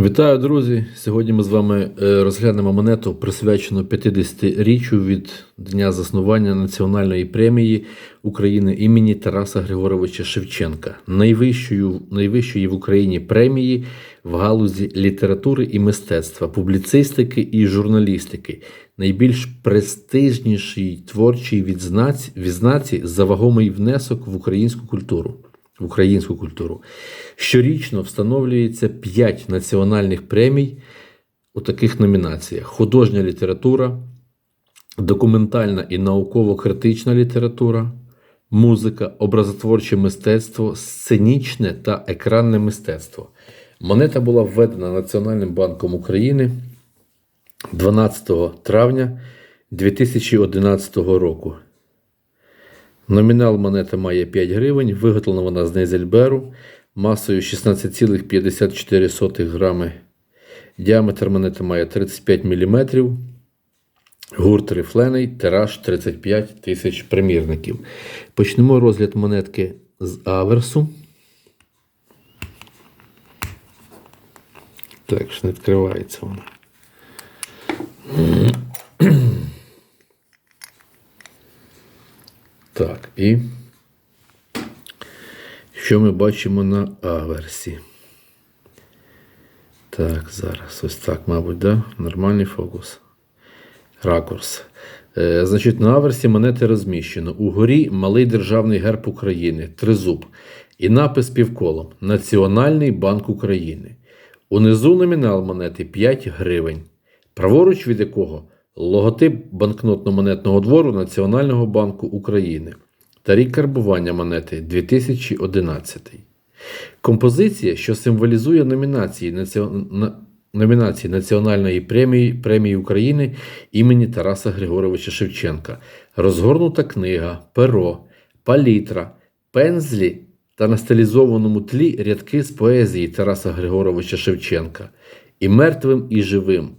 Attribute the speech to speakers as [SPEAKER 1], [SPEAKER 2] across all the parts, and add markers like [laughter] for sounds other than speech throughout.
[SPEAKER 1] Вітаю, друзі! Сьогодні ми з вами е, розглянемо монету, присвячену 50-річчю від дня заснування Національної премії України імені Тараса Григоровича Шевченка, найвищою, найвищої в Україні премії в галузі літератури і мистецтва, публіцистики і журналістики, найбільш престижнішій творчій відзнаці, відзнаці за вагомий внесок в українську культуру українську культуру. Щорічно встановлюється 5 національних премій у таких номінаціях: художня література, документальна і науково-критична література, музика, образотворче мистецтво, сценічне та екранне мистецтво. Монета була введена Національним банком України 12 травня 2011 року. Номінал монети має 5 гривень, виготовлена вона з Нейзельберу масою 16,54 грами. Діаметр монети має 35 мм. Гурт рифлений, тираж 35 тисяч примірників. Почнемо розгляд монетки з аверсу. Так, що не відкривається вона. Так, і що ми бачимо на аверсі? Так, зараз ось так, мабуть, да? нормальний фокус. Ракурс. Е, значить, на аверсі монети розміщено. Угорі малий державний герб України, тризуб. І напис півколом Національний банк України. Унизу номінал монети 5 гривень, праворуч від якого логотип банкнотно-монетного двору Національного банку України та рік карбування монети 2011. Композиція, що символізує номінації, наці... на- номінації Національної премії премії України імені Тараса Григоровича Шевченка, розгорнута книга, перо, палітра, пензлі та на стилізованому тлі рядки з поезії Тараса Григоровича Шевченка і мертвим, і живим.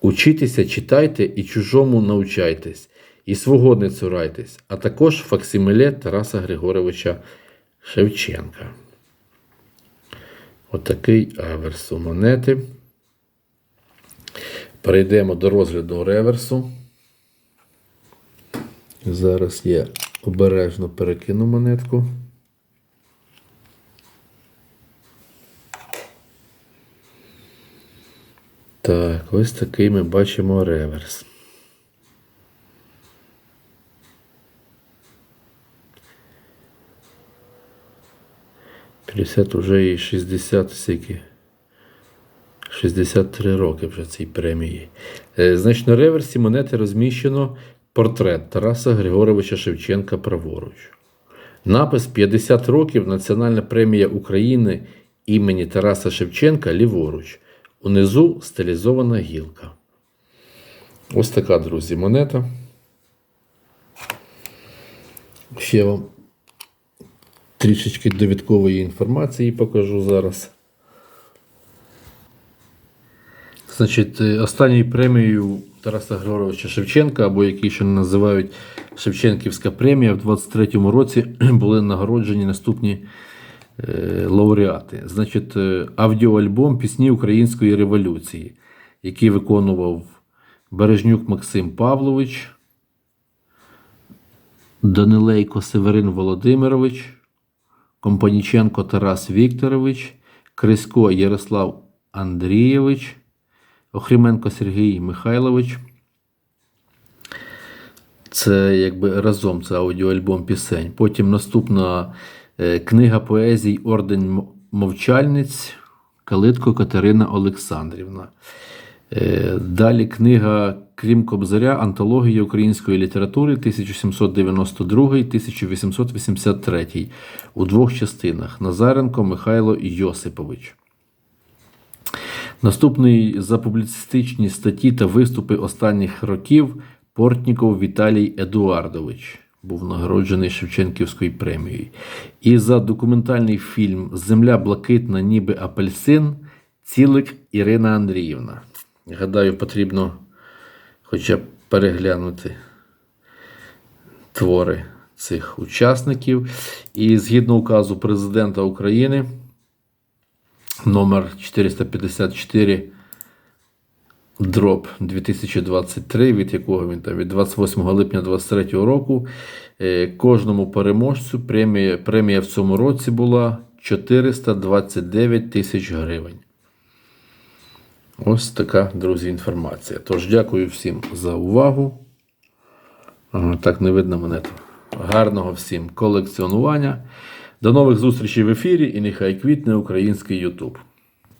[SPEAKER 1] Учітеся, читайте і чужому навчайтесь, і свого не цурайтесь, а також факсимиле Тараса Григоровича Шевченка. Отакий аверс у монети. Перейдемо до розгляду реверсу. Зараз я обережно перекину монетку. Так, ось такий ми бачимо реверс. П'ятдесят уже і 60 скільки. 63 роки вже цій премії. Е, Значить, на реверсі монети розміщено портрет Тараса Григоровича Шевченка праворуч. Напис 50 років Національна премія України імені Тараса Шевченка ліворуч. Унизу стилізована гілка. Ось така, друзі, монета. Ще вам трішечки довідкової інформації покажу зараз. Значить, е, останньою премією Тараса Григоровича Шевченка, або який ще називають Шевченківська премія, в 23-му році [clears throat] були нагороджені наступні лауреати. Значить, е, аудіоальбом Пісні Української революції, який виконував Бережнюк Максим Павлович, Данилейко Северин Володимирович, Компаніченко Тарас Вікторович, Крисько Ярослав Андрійович, Охріменко Сергій Михайлович. Це якби разом це аудіоальбом пісень. Потім наступна е, книга поезій Орден мовчальниць Калитко Катерина Олександрівна. Е, Далі книга Крім Кобзаря Антологія української літератури 1792-1883 у двох частинах Назаренко Михайло Йосипович. Наступний за публіцистичні статті та виступи останніх років Портніков Віталій Едуардович був нагороджений Шевченківською премією. І за документальний фільм Земля блакитна, ніби апельсин Цілик Ірина Андріївна. Гадаю, потрібно хоча б переглянути твори цих учасників. І згідно указу президента України номер 454 дроб 2023, від якого він там від 28 липня 2023 року. Е, Кожному переможцю премія, премія в цьому році була 429 тисяч гривень. Ось така, друзі, інформація. Тож дякую всім за увагу. Так не видно мене. Гарного всім колекціонування. До нових зустрічей в ефірі і нехай квітне український Ютуб.